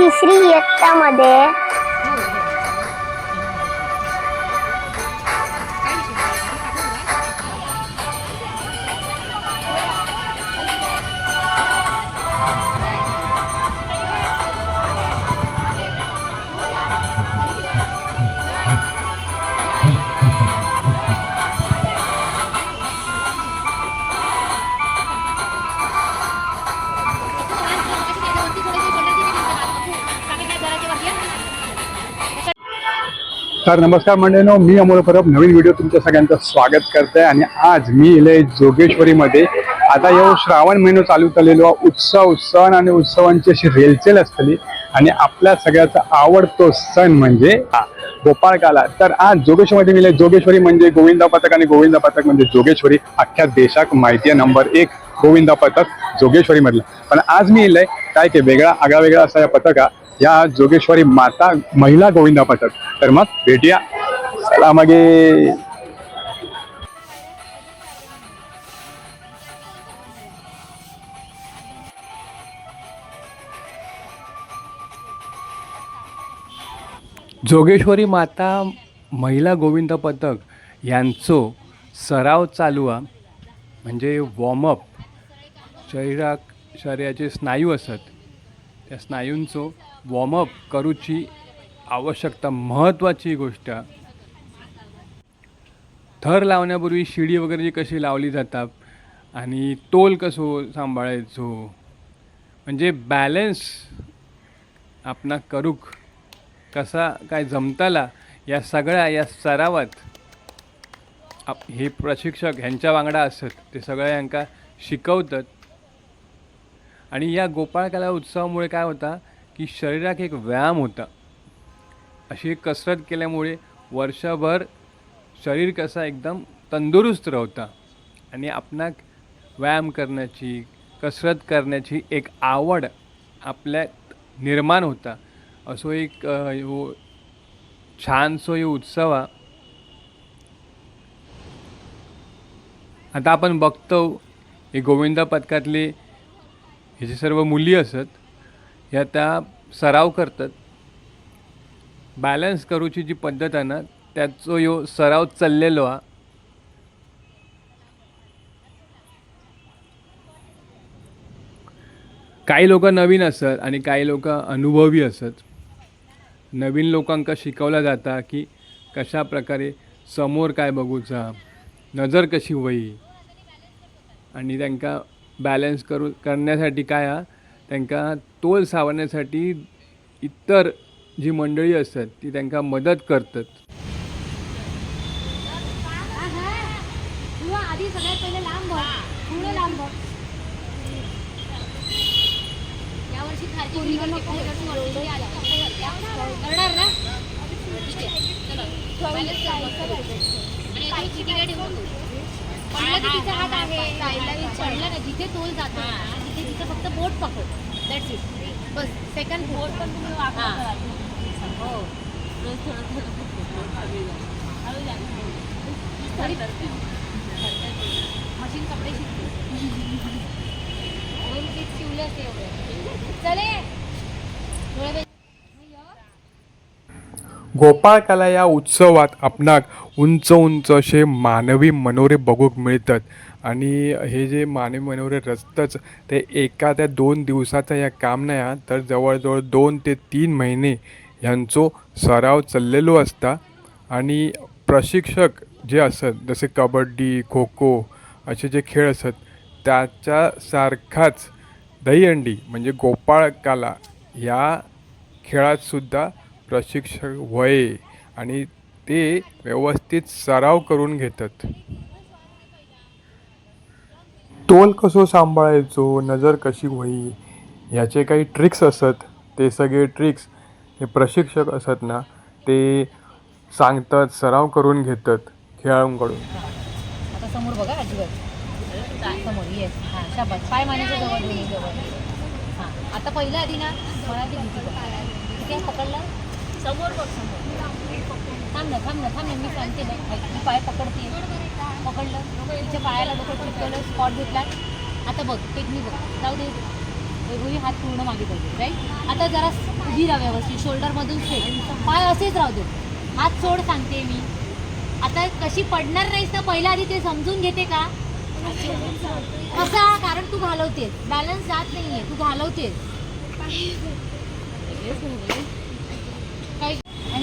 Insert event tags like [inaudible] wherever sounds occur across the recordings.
तिसरी इयत्तामध्ये तर नमस्कार मंडळीनो मी अमोल परब. नवीन व्हिडिओ तुमच्या सगळ्यांचं स्वागत करतोय. आणि आज मी इले जोगेश्वरीमध्ये. आता येऊ श्रावण महिना चालू झालेलो उत्सव सण आणि उत्सवांची अशी रेलचेल असतली आणि आपल्या सगळ्याचा आवडतो सण म्हणजे गोपाळकाला तर आज जोगेश्वरीमध्ये मिळेल जोगेश्वरी म्हणजे गोविंदा पथक आणि गोविंदा पथक म्हणजे जोगेश्वरी. अख्ख्या देशात माहिती आहे नंबर एक गोविंदा पथक जोगेश्वरीमधलं. पण आज मी इलंय काय की वेगळा आगळा वेगळा असा या पथका या जोगेश्वरी माता महिला गोविंदा पथक. तर मग भेटूया. चला मागे. जोगेश्वरी माता महिला गोविंद पथक यांचो सराव चालू म्हणजे वॉर्मअप शरीराक शरीराचे स्नायू असत. त्या स्नायूंचो वॉर्मअप करूची आवश्यकता महत्त्वाची गोष्ट. थर लावण्यापूर्वी शिडी वगैरे जी कशी लावली जातात आणि तोल कसो सांभाळायचो. म्हणजे बॅलन्स आपणा करूक कसा काय जमताला या सगळ्या या सरावात आप हे प्रशिक्षक ह्यांच्या वांगडा असत ते सगळ्या यांका शिकवतात. आणि या गोपाळकला उत्सवामुळे काय होता की शरीराक एक व्यायाम होता. अशी एक कसरत केल्यामुळे वर्षभर शरीर कसा एकदम तंदुरुस्त राहता आणि आपणाक व्यायाम करण्याची कसरत करण्याची एक आवड आपल्यात निर्माण होता. असो एक छानसो ह्यो उत्सव आता आपण बघतो हे गोविंदा पथकातले ह्याची सर्व मुली असत ह्या त्या सराव करतात. बॅलन्स करूची जी पद्धत आहे ना त्याचो यो सराव चाललेलो हा. काही लोक नवीन असत आणि काही लोक अनुभवी असत. नवीन लोकांका शिकवला जाता की कशा प्रकारे समोर काय बघूचा नजर कशी होई आणि त्यांका बॅलन्स करू करण्यासाठी काय हा त्यांका तोल सावरण्यासाठी इतर जी मंडळी असतात ती त्यांका मदत करतात. करणार ना पडलं की तिचा हात आहे. पडलं ना जिथे तोल जातो ना, तिथे तिचं फक्त बोट पकड दॅट्स इट बस सेकंड बोट पण तुम्ही हो. मशीन कपडे शिकते. [laughs] दोन पीस शिवले असते एवढे. चले. थोड्या गोपाळकाला या उत्सवात आपणाक उंच उंच असे मानवी मनोरे बघूक मिळतात. आणि हे जे मानवी मनोरे रचतच ते एका त्या दोन दिवसाचं या काम नाही हा, तर जवळजवळ दोन ते तीन महिने ह्यांचो सराव चाललेलो असता. आणि प्रशिक्षक जे असत जसे कबड्डी खो खो असे जे खेळ असत त्याच्यासारखाच दहीहंडी म्हणजे गोपाळकाला या खेळात सुद्धा प्रशिक्षक वय आणि ते व्यवस्थित सराव करून घेतात. तोल कसो सांभाळायचो? नजर कशी होई ह्याचे काही ट्रिक्स असत. ते सगळे ट्रिक्स हे प्रशिक्षक असत ना ते सांगतात सराव करून घेतात खेळाडूंकडून. आता समोर बघा अजिबात. समोर येस हां शाबास. पाय मानेच्या जवळ दोन्ही जवळ. हां आता पहिलं आधी ना मला ती पकडलं? समोर बघ समोर. थांब ना थांब ना थांब ना मी सांगते ना. ऐक, पाय पकडते. पकडलं. तिच्या पायाला डोकं चिपकवलं स्पॉट घेतला. आता बघ टेक्निक बघ. जाऊ दे. वैभवी हात पूर्ण मागे पाहिजे राईट आता जरा उभी राहा व्यवस्थित. शोल्डरमधून सोड पाय असेच राहू दे. हात सोड सांगते मी. आता कशी पडणार नाहीस ना पहिल्या आधी ते समजून घेते का? कसा? कारण तू घालवतेस. बॅलन्स जात नाहीये. तू घालवतेस. [laughs]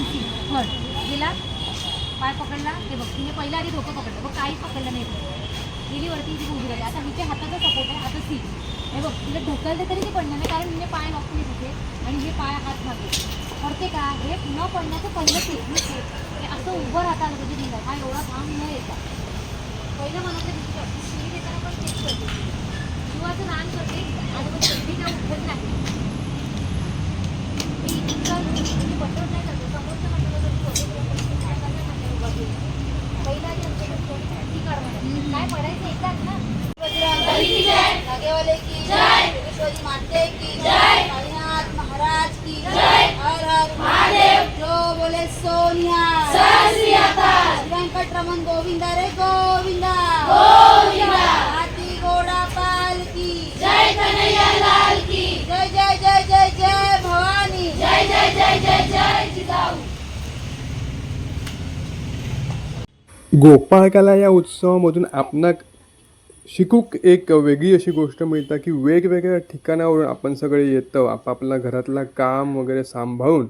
काही थर्ड गेला पाय पकडला हे बघ तिने पहिल्या आधी डोकं पकडलं बघ काही पकडलं नाही गेली वरती ती उभी राहिली. आता हिच्या हाताचा सपोर्ट आहे आता सी. हे बघ तिला ढकलते तरी ते पडणार नाही कारण हिने पाय वापरले तिथे आणि हे पाय हात मागे. पडते का? हे न पडण्याचं पहिलं टेक्निक हे असं उभं राहता आलं पाहिजे म्हणजे हा एवढा थांब न येता. पहिलं मला तर तिथे करते देताना पण चेक करते. जीवाचं रान करते आणि मग शेवटीला उठत नाही. मी इतकं बसवत नाही. गोपाळकाला या उत्सवामधून आपणाक शिकूक एक वेगळी अशी गोष्ट मिळतं की वेगवेगळ्या ठिकाणावरून आपण सगळे येतो आपापल्या घरातला काम वगैरे सांभाळून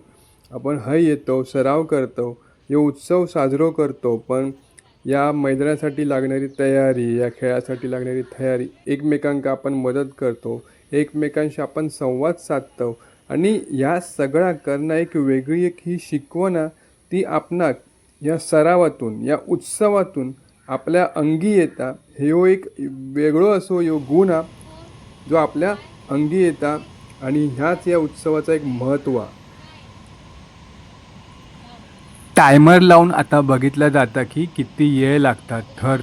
आपण हय येतो सराव करतो हे उत्सव साजरो करतो. पण या मैदानासाठी लागणारी तयारी या खेळासाठी लागणारी तयारी एकमेकांका आपण मदत करतो एकमेकांशी आपण संवाद साधतो. आणि या सगळा करणं एक वेगळी एक ही शिकवण ती आपणाक या सरावातून या उत्सवातून आपल्या अंगी येता ह्यो एक वेगळो असो ह्यो गुण हा जो आपल्या अंगी येता आणि ह्याच या उत्सवाचा एक महत्त्व हा. टायमर लावून आता बघितलं जातं की किती वेळ लागतात थर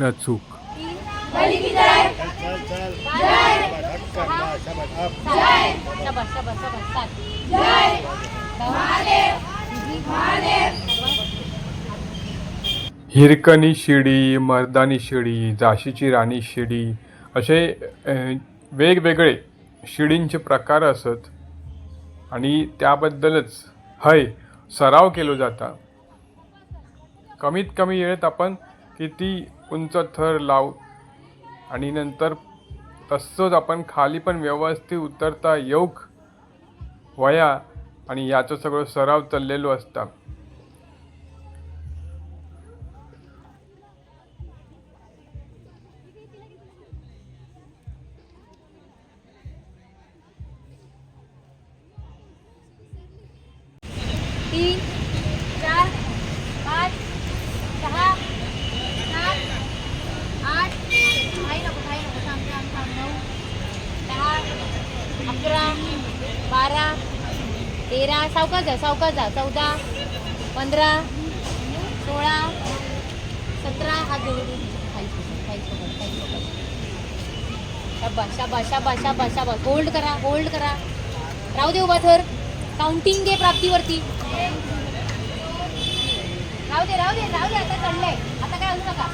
रचूक हिरकणी शिडी मर्दानी शिडी जाशीची राणी शिडी असे वेगवेगळे शिडींचे प्रकार असत. आणि त्याबद्दलच हय सराव केलो जाता. कमीत कमी वेळेत आपण किती उंच थर लाव आणि नंतर तसंच आपण खाली पण व्यवस्थित उतरता येऊक वया आणि याचं सगळं सराव चाललेलो असता. चौदा चौदा पंधरा सोळा सतरा हा शाबाश शाबाश शाबाश शाबाश शाबाश होल्ड करा होल्ड करा. राहू दे उभा थर. काउंटिंग घे प्राप्तीवरती. राहू दे राहू दे राहू दे आता चढलंय आता काय होऊ नका.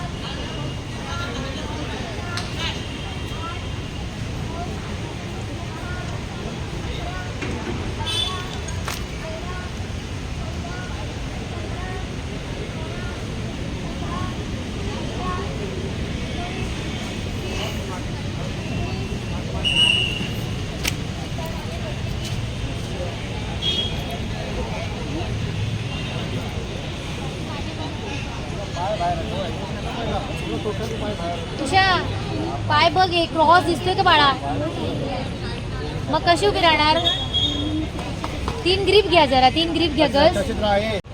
तुझ्या पाय बघ एक क्रॉस दिसतोय का बाळा? मग कशी उभी राहणार? तीन ग्रीप घ्या जरा तीन ग्रीप घ्या गस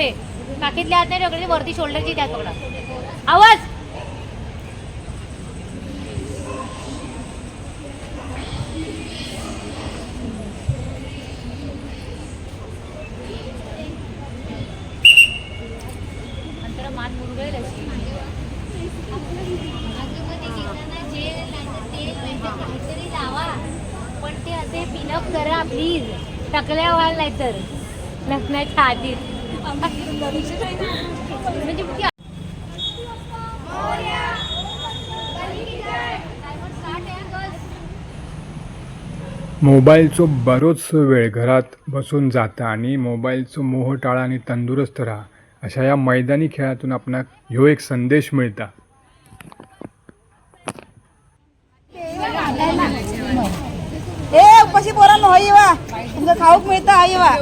हे नाकीतले हात नाही ठेवले वरती शोल्डरची त्यात पकडा. आवाज! मान मुरगळेल अशी. पण ते असे पिनअप करा प्लीज टकल्या व्हायला नाही तर लग्नाच्या आधीच. म्हणजे मोबाईलचो बरोच वेळ घरात बसून जाता आणि मोबाईलचो मोह टाळा आणि तंदुरुस्त राहा. अशा या मैदानी खेळातून आपणाक ह्यो एक संदेश मिळता. ए उपाशी पोरांनो होई वा. तुमचं खाऊक मिळतं हय वा.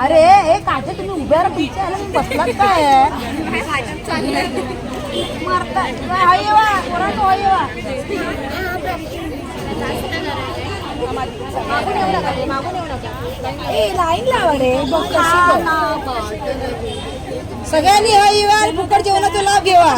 अरे हे काचे तुम्ही उभ्या राहा तुमच्या ह्याला बसलात काय? मारताय. वा मागून येऊ नका रे, मागून येऊ नका. ए लाईन लावा रे बघ कशी सगळ्यांनी हा येवा फुकट जेवणाचा लाभ घेवा.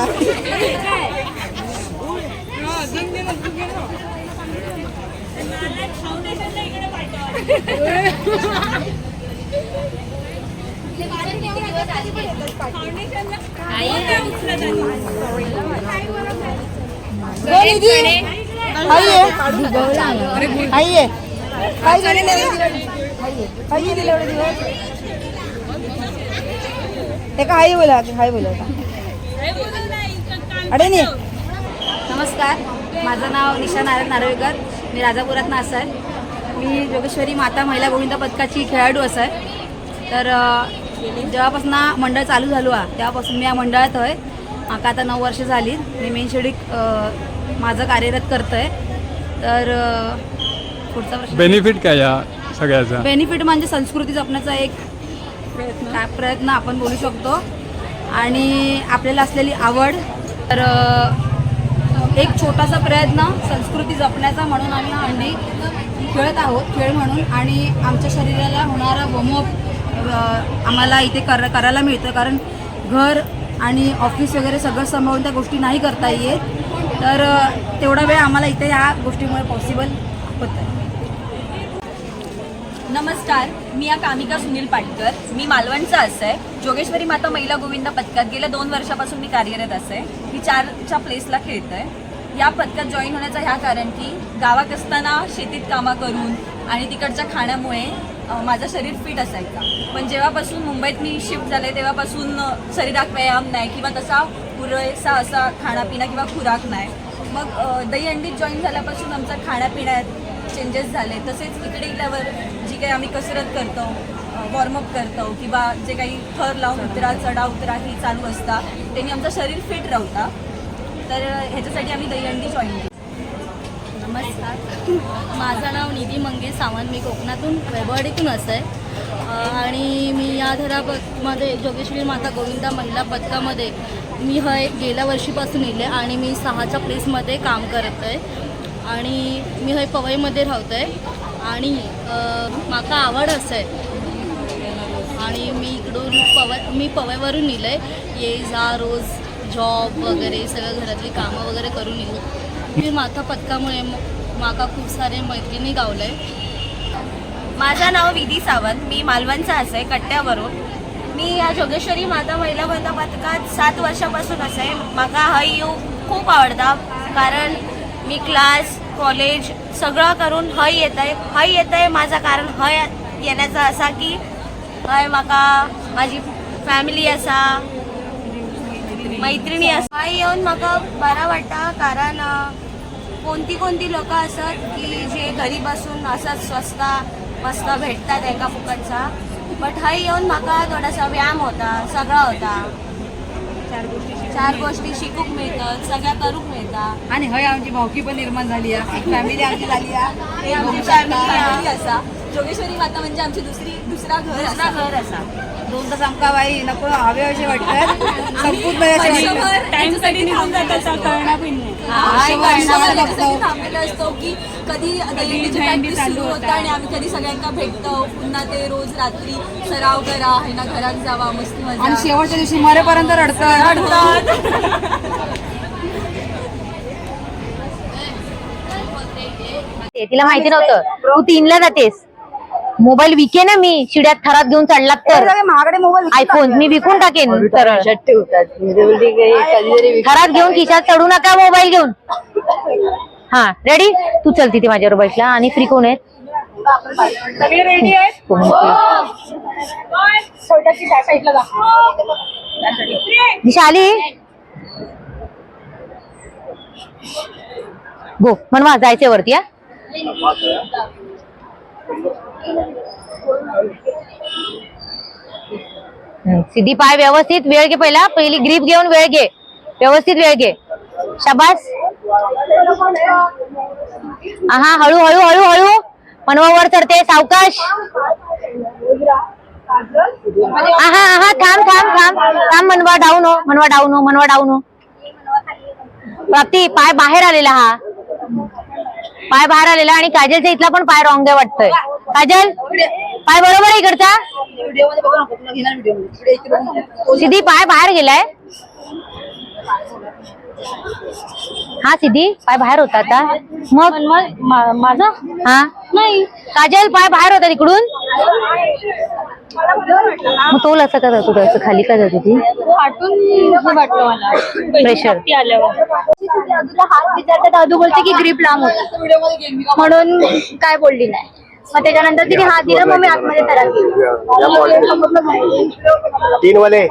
गो निधी. हाय एवढे दिवस ते का हाय बोला हाय बोला अरे नाही नमस्कार माझं नाव निशा नारायण नारळकर मी राजापुरातनं असं आहे मी जोगेश्वरी माता महिला गोविंद पथकाची खेळाडू असं आहे तर जेव्हापासून मंडळ चालू झालो आहे तेव्हापासून मी या मंडळात आहे माका आता नऊ वर्ष झाली. मी मेन शेडीक अ, माझं कार्यरत करतो आहे तर पुढचा प्रश्न बेनिफिट काय या सगळ्याचा? बेनिफिट म्हणजे संस्कृती जपण्याचा एक प्रयत्न. आपण बोलू शकतो. आणि आपल्याला असलेली आवड. तर एक छोटासा प्रयत्न संस्कृती जपण्याचा म्हणून आम्ही हा अंडी खेळत आहोत खेळ म्हणून. आणि आमच्या शरीराला होणारा वमअप आम्हाला इथे कर करायला मिळतं. कारण घर आणि ऑफिस वगैरे सगळं सांभाळून त्या गोष्टी नाही करता येत. तर तेवढा वेळ आम्हाला इथे या गोष्टीमुळे पॉसिबल होतं आहे नमस्कार मी या कामिका सुनील पाटकर. मी मालवणचा असं आहे. जोगेश्वरी माता महिला गोविंद पथकात गेल्या दोन वर्षापासून मी कार्यरत असे मी चारच्या प्लेसला खेळतोय. या पथकात जॉईन होण्याचं ह्या कारण की गावात असताना शेतीत कामं करून आणि तिकडच्या खाण्यामुळे माझं शरीर फिट असायचं. पण जेव्हापासून मुंबईत मी शिफ्ट झाले तेव्हापासून शरीरात व्यायाम नाही किंवा तसा पुरेसा असा खाणापिणा किंवा खुराक नाही. मग दहीहंडीत जॉईन झाल्यापासून आमचं खाण्यापिण्यात चेंजेस झाले. तसेच इकडे गेल्यावर जी काही आम्ही कसरत करतो वॉर्मअप करतो किंवा जे काही थर लावून उतरा चढा उतरा ही चालू असता त्यांनी आमचं शरीर फिट राहता. तर ह्याच्यासाठी आम्ही दहीहंडी जॉईन केली. नमस्कार. माझं नाव निधी मंगेश सावंत. मी कोकणातून वैभवाडीतून असं आहे आणि मी या धरामध्ये जोगेश्वरी माता गोविंदा महिला पथकामध्ये मी हय गेल्या वर्षीपासून येले आणि मी सहाच्या प्लेसमध्ये काम करत. आहे आणि मी हय पवईमध्ये राहतो. आहे आणि माका आवड असं आहे आणि मी इकडून पवई मी पवईवरून येलं आहे ये जा रोज जॉब वगैरे सगळं घरातली कामं वगैरे करून येऊ. मी माता पथकामुळे माका खूप सारे मैत्रिणी गावलंय. माझं नाव विधी सावंत. मी मालवणचा असे कट्ट्यावरून. मी या जोगेश्वरी माता महिला बंद पथकात सात वर्षापासून असे. म्हाका हा येऊ खूप आवडता कारण मी क्लास कॉलेज सगळं करून हय येत आहे हय येत आहे माझं कारण हय येण्याचं असा की हय म्हाका माझी फॅमिली असा मैत्रिणी असा हय येऊन म्हाका बरं वाटतं कारण कोणती कोणती लोक असत की जे घरी बसून असंच स्वस्त मस्त भेटतात एका फुकटचा. बट हय येऊन म्हाका थोडासा व्यायाम होता सगळा होता. चार गोष्टी शिकूक मिळतात. सगळ्या करूक मिळतात. आणि हय आमची भावकी पण निर्माण झाली आहे. फॅमिली आमची झाली आहे. हे आमची फॅमिली असा. जोगेश्वरी माता म्हणजे आमची दुसरी दुसरा घर असा. घर असा. दोन तास आमका बाई नको हवे असे वाटतात. [laughs] संपूर्ण असे वाटतात. टाइमसाठी निघून जातात कळणार पण नाही थांबलेला असतो की कधी प्रॅक्टिस सुरू होतं आणि आम्ही कधी सगळ्यांना भेटतो. पुन्हा ते रोज रात्री सराव करा आहे ना घरात जावा मस्ती आणि शेवटच्या दिवशी मरेपर्यंत रडतात. ते तिला माहिती नव्हतं. तू तीनला जातेस. मोबाईल विके ना मी शिड्यात थरात घेऊन चढलात तर. महागडे मोबाईल आयफोन मी विकून टाकेन सरळ थरात घेऊन खिशात चढू नका मोबाईल घेऊन. हा रेडी तू चल तिथे माझ्यावर बसला. आणि फ्री कोण आहेत? दिशा आली? गो म्हणवा जायचंय वरती हा? हम्म, सिद्धी पाय व्यवस्थित वेळ घे पहिला. पहिली ग्रीप घेऊन वेळ घे. व्यवस्थित वेळ घे. शाबास. हा हळू हळू हळू हळू. मनवा वर चढते सावकाश. आहा आहा थांब थांब थांब. थांब मनवा डाऊन हो मनवा डाऊन हो मनवा डाऊन हो. प्राप्ती पाय बाहेर आलेला हा. पाय बाहेर आलेला आणि काजलचा इथला पण पाय रॉंग आहे वाटतोय. काजल पाय बरोबर आहे इकडचा. सिद्धी पाय बाहेर गेलाय. हा सिद्धी? पाय बाहेर होता आता. मग? माझा? हा. नाही. काजल पाय बाहेर होता तिकडून? मग तोल असं का जातो असं खाली का जातो ती. प्रेशर तुला हात विचारतात दादू बोलते की ग्रीप लांब होता. म्हणून काय बोलली नाही. मग त्याच्यानंतर तिने हात दिला मग मी आतमध्ये तीन वाले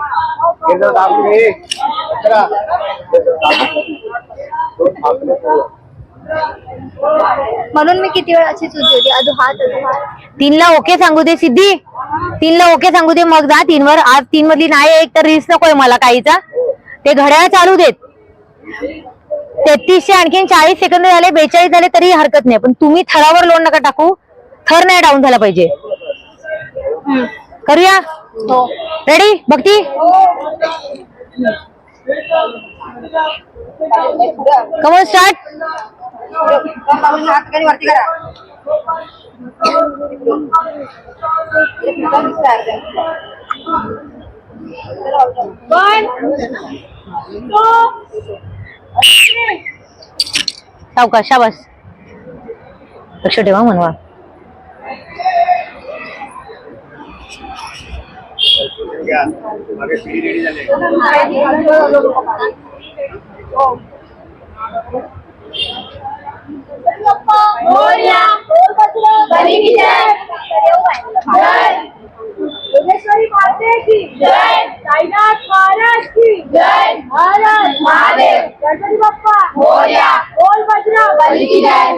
म्हणून मी किती वेळ अशीच होती होती? अजून हात अजून हात. तीनला ओके सांगू दे सिद्धी. तीनला ओके सांगू दे मग जा. तीनवर आज तीन मधली नाही एक तर रिस्क नकोय मला काहीचा. ते घड्याळ चालू देत. तेहतीसशे आणखीन चाळीस सेकंद झाले बेचाळीस झाले तरी हरकत नाही. पण तुम्ही थरावर लोन नका टाकू. थर नाही डाऊन झाला पाहिजे. करूया? रेडी भक्ती? कमल स्टार्ट सावकाश शाबास. लक्ष ठेवा म्हणवा. योगेश्वरी माते की जय. साईनाथ महाराज की जय महाराज. महादेव. गणपती बाप्पा. मोरया. बोल बजरा. बली की जय.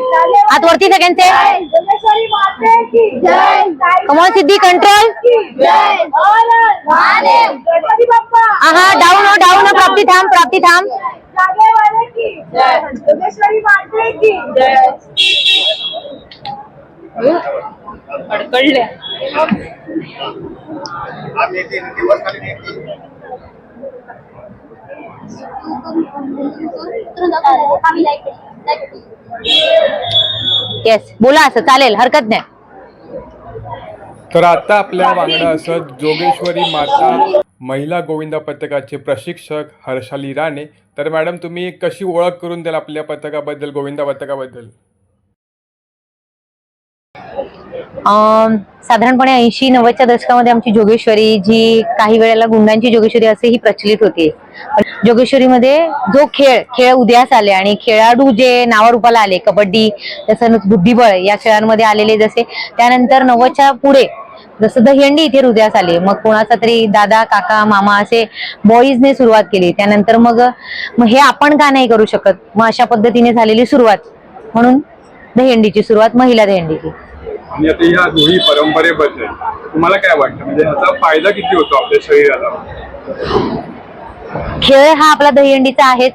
हात वरती सगळ्यांचे. योगेश्वरी माते की जय. सिद्धी कंट्रोल जय. महाराज. महादेव. गणपती बाप्पा. आहा डाऊन हो डाऊन हो प्राप्ती थांब प्राप्ती थांब. जागेवाले की जय. माते की जय. येस बोला असं चालेल हरकत नाही. तर आता आपल्या वांगडा असत जोगेश्वरी माता महिला गोविंदा पथकाचे प्रशिक्षक हर्षाली राणे. तर मॅडम तुम्ही कशी ओळख करून द्याल आपल्या पथकाबद्दल गोविंदा पथकाबद्दल? साधारणपणे ऐंशी नव्वदच्या दशकामध्ये आमची जोगेश्वरी जी काही वेळेला गुंडांची जोगेश्वरी असेही प्रचलित होती. जोगेश्वरीमध्ये जो खेळ खेळ उदयास आले आणि खेळाडू जे नावारूपाला आले कबड्डी तसंच बुद्धिबळ या खेळांमध्ये आलेले जसे त्यानंतर नव्वदच्या पुढे जसं दहीहंडी इथे हृदयास आली मग कोणाचा तरी दादा काका मामा असे बॉईजने सुरुवात केली. त्यानंतर मग मग हे आपण का नाही करू शकत? मग अशा पद्धतीने झालेली सुरुवात. म्हणून दहीहंडीची सुरुवात महिला दहीहंडीची आणि आता ह्या रूढी परंपरेबद्दल तुम्हाला काय वाटतं? म्हणजे ह्याचा फायदा किती होतो आपल्या शरीराला? खेळ हा आपला दहीहंडीचा आहेच.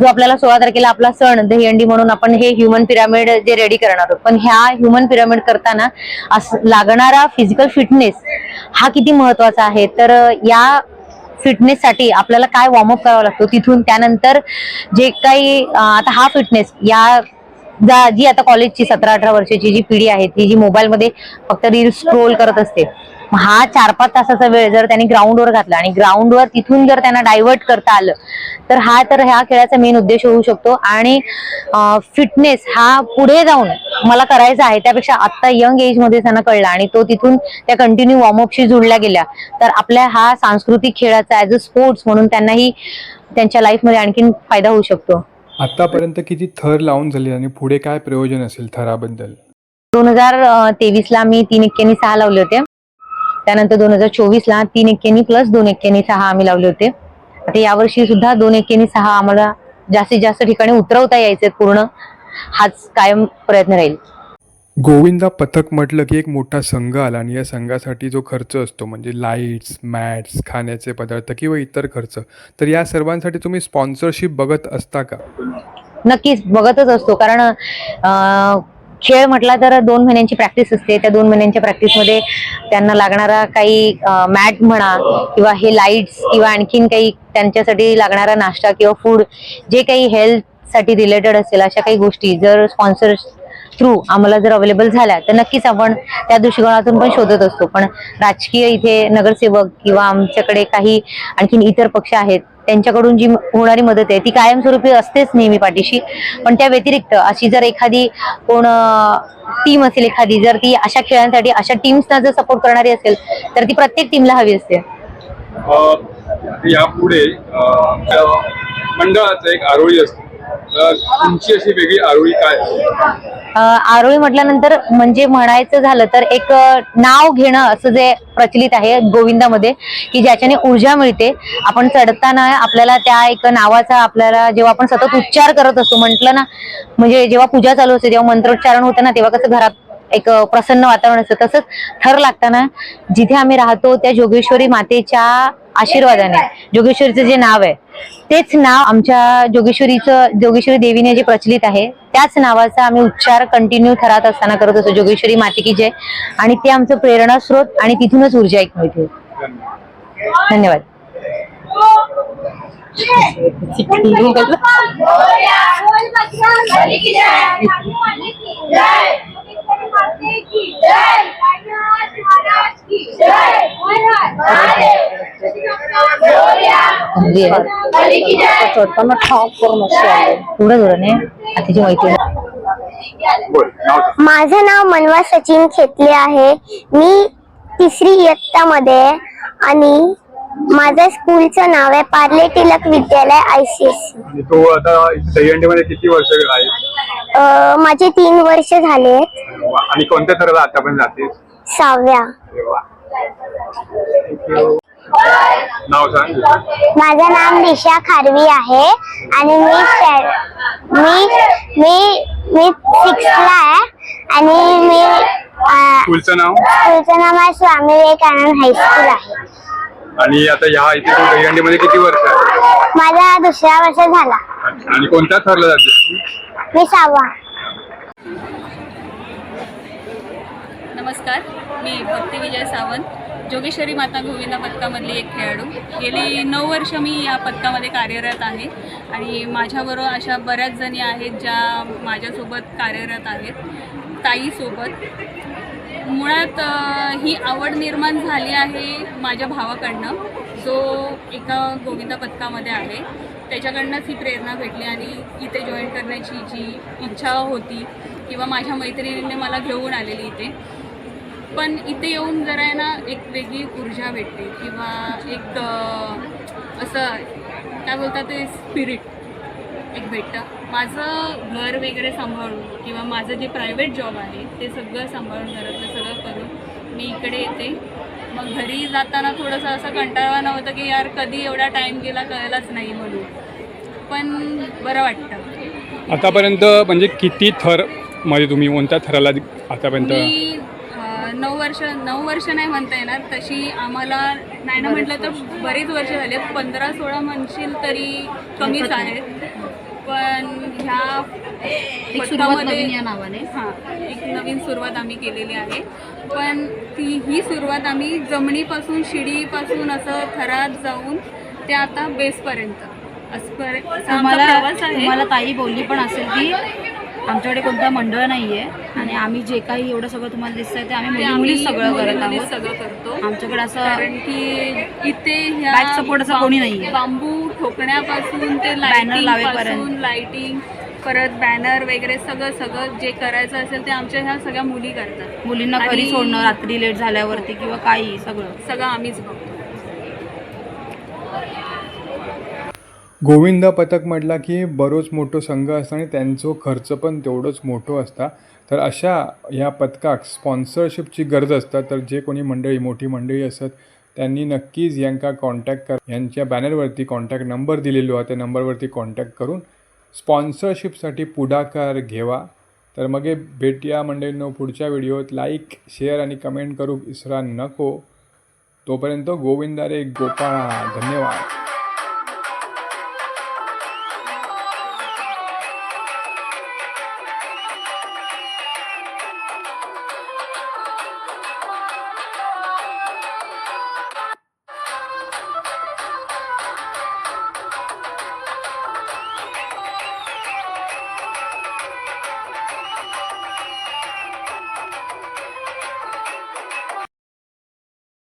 जो आपल्याला सोळा तारखेला आपला सण दहीहंडी म्हणून आपण हे ह्युमन पिरामिड जे रेडी करणार आहोत. पण ह्या ह्युमन पिरामिड करताना असं लागणारा फिजिकल फिटनेस हा किती महत्त्वाचा आहे? तर या फिटनेससाठी आपल्याला काय वॉर्मअप करावा लागतो? तिथून त्यानंतर जे काही आता हा फिटनेस या जी आता कॉलेजची सतरा अठरा वर्षाची जी पिढी आहे ती जी मोबाईलमध्ये फक्त रील स्क्रोल करत असते हा चार पाच तासाचा वेळ जर त्यांनी ग्राउंडवर घातला आणि ग्राउंडवर तिथून जर त्यांना डायव्हर्ट करता आलं तर हा तर ह्या खेळाचा मेन उद्देश होऊ शकतो. आणि फिटनेस हा पुढे जाऊन मला करायचा आहे त्यापेक्षा आता यंग एजमध्ये त्यांना कळला आणि तो तिथून त्या कंटिन्यू वॉर्मअपशी जुळल्या गेल्या. तर आपल्या हा सांस्कृतिक खेळाचा ऍज अ स्पोर्ट्स म्हणून त्यांनाही त्यांच्या लाईफमध्ये आणखीन फायदा होऊ शकतो. आतापर्यंत किती थर लावून झाले आणि पुढे काय प्रयोजन असेल थराबद्दल? दोन हजार तेवीस ला मी तीन एक्क्यानी सहा लावले होते. त्यानंतर दोन हजार चोवीस ला तीन एक्क्यानी प्लस दोन एक्क्यानी सहा आम्ही लावले होते. आता यावर्षी सुद्धा दोन एक्क्यानी सहा आम्हाला जास्तीत जास्त ठिकाणी उतरवता यायचे पूर्ण. हाच कायम प्रयत्न राहील. गोविंदा पथक म्हटलं की एक मोठा संघ आला आणि या संघासाठी जो खर्च असतो म्हणजे लाईट्स मॅट्स खाण्याचे पदार्थ किंवा इतर खर्च तर या सर्वांसाठी तुम्ही स्पॉन्सरशिप बघत असता का? नक्कीच बघतच असतो. कारण अं, खेळ म्हटला तर दोन महिन्यांची प्रॅक्टिस असते. त्या दोन महिन्यांच्या प्रॅक्टिसमध्ये त्यांना लागणारा काही मॅट म्हणा किंवा हे लाईट्स किंवा आणखीन काही त्यांच्यासाठी लागणारा नाश्ता किंवा फूड जे काही हेल्थसाठी रिलेटेड असेल अशा काही गोष्टी जर स्पॉन्सर थ्रू आम्हाला जर अवेलेबल झाल्या तर नक्कीच आपण त्या दृष्टिकोनातून पण शोधत असतो. पण राजकीय इथे नगरसेवक किंवा आमच्याकडे काही आणखीन इतर पक्ष आहेत त्यांच्याकडून जी होणारी मदत आहे ती कायमस्वरूपी असतेच नेहमी पाठीशी. पण त्या व्यतिरिक्त अशी जर एखादी कोण टीम असेल एखादी जर ती अशा खेळांसाठी अशा टीम्सना जर सपोर्ट करणारी असेल तर ती प्रत्येक टीमला हवी असते. यापुढे मंडळाचं एक आरोळी असते. तुमची अशी वेगळी आरोळी काय? आरोळी म्हटल्यानंतर म्हणजे म्हणायचं झालं तर एक नाव घेणं असं जे प्रचलित आहे गोविंदामध्ये की ज्याच्याने ऊर्जा मिळते. आपण चढताना आपल्याला त्या एक नावाचा आपल्याला जेव्हा आपण सतत उच्चार करत असतो म्हटलं ना म्हणजे जेव्हा पूजा चालू असते जेव्हा मंत्रोच्चारण होतं ना तेव्हा कसं घरात एक प्रसन्न वातावरण असतं. तसंच थर लागताना जिथे आम्ही राहतो त्या जोगेश्वरी मातेच्या आशीर्वादाने. जोगेश्वरीचं जे नाव आहे तेच नाव आमच्या जोगेश्वरीचं जोगेश्वरी देवीने जे प्रचलित आहे त्याच नावाचा आम्ही उच्चार कंटिन्यू थरात असताना करत असतो. जोगेश्वरी माते की जय. आणि ते आमचं प्रेरणास्रोत आणि तिथूनच ऊर्जा एक मिळते धन्यवाद. मैत्रीण बोल नाव सांग. माझं नाव मनवा सचिन खेतले आहे. मी तिसरी इयत्तामध्ये आहे आणि माझ्या स्कूलचं नाव आहे पार्ले टिलक विद्यालय आय सी एस आणि तो आता दहीहंडीमध्ये किती वर्ष आहे? माझे तीन वर्ष झाले वा. आणि कोणत्या थराला आतापर्यंत जातेस सहाव्या. अरे वा. नाव सांग. माझं नाव दिशा खारवी आहे. आणि मी स्टॅ- मी मी मी सिक्सला आहे. आणि मी अं, स्कूलचं नाव? स्कूलचं नाव आहे स्वामी विवेकानंद हायस्कूल आहे. आणि आता ह्या इथे तू दहीहंडीमध्ये किती वर्ष आहे? माझा दुसरा वर्ष झाला. आणि कोणत्या थरला जातेस तू? मी सहावा. नमस्कार. मी भक्ती विजय सावंत. जोगेश्वरी माता गोविंदा पथकामधली एक खेळाडू. गेली नऊ वर्ष मी या पथकामध्ये कार्यरत आहे आणि माझ्याबरोबर अशा बऱ्याच जणी आहेत ज्या माझ्यासोबत कार्यरत आहेत. ताईसोबत. मुळात ही आवड निर्माण झाली आहे माझ्या भावाकडनं. जो एका गोविंदा पथकामध्ये आहे. त्याच्याकडनंच ही प्रेरणा भेटली आणि इथे जॉईन करण्याची जी इच्छा होती किंवा माझ्या मैत्रिणीने मला घेऊन आलेली इथे. पण इथे येऊन जरा आहे ना एक वेगळी ऊर्जा भेटते किंवा एक असं काय बोलतात ते स्पिरिट एक भेटतं. माझं घर वगैरे सांभाळून किंवा माझं जे प्रायव्हेट जॉब आहे ते सगळं सांभाळून घरातलं सगळं करून मी इकडे येते. मग घरी जाताना थोडंसं असं कंटाळवा नव्हतं की यार कधी एवढा टाईम गेला कळलाच नाही म्हणून. पण बरं वाटतं. आतापर्यंत म्हणजे किती थरमध्ये तुम्ही कोणत्या थराला आतापर्यंत? नऊ वर्ष नऊ वर्ष नाही म्हणता येणार तशी आम्हाला नाही ना म्हटलं तर बरीच वर्ष झाले. पंधरा सोळा म्हणशील तरी कमीच आहेत. पण ह्या एक सुरुवात पथकामध्ये नवीन या नावाने. हां एक नवीन सुरुवात आम्ही केलेली आहे. पण ती ही सुरुवात आम्ही जमिनीपासून शिडीपासून असं थरात जाऊन ते आता बेसपर्यंत. असा तुम्हाला प्रवास आहे. तुम्हाला ताई बोलली पण असेल की आमच्याकडे कोणतं मंडळ नाही आहे आणि आम्ही जे काही एवढं सगळं तुम्हाला दिसतंय ते आम्ही मुली सगळं करत आहोत. सगळं करतो. आमच्याकडे असं कारण की इथे ह्या Back support असं कोणी नाहीये. बांबू ठोकण्यापासून ते लाइटिंग लावेपर्यंत. लाइटिंग परत बॅनर वगैरे सगळं सगळं जे करायचं असेल ते आमच्या ह्या सगळ्या मुली करतात. मुलींना घरी सोडणं रात्री लेट झाल्यावरती किंवा काही सगळं. सगळं आम्हीच बघतो. गोविंदा पथक म्हटला की बरोच मोठो संघ असतं आणि त्यांचं खर्च पण तेवढंच मोठं असता. तर अशा ह्या पथकाक स्पॉन्सरशिपची गरज असता. तर जे कोणी मंडळी मोठी मंडळी असत त्यांनी नक्कीच यांका कॉन्टॅक्ट कर यांच्या बॅनरवरती कॉन्टॅक्ट नंबर दिलेलो आहे. त्या नंबरवरती कॉन्टॅक्ट करून स्पॉन्सरशिपसाठी पुढाकार घेवा. तर मग हे भेटूया मंडळींनो पुढच्या व्हिडिओत. लाईक शेअर आणि कमेंट करू इसरा नको. तोपर्यंत तो रे गोपाळा धन्यवाद.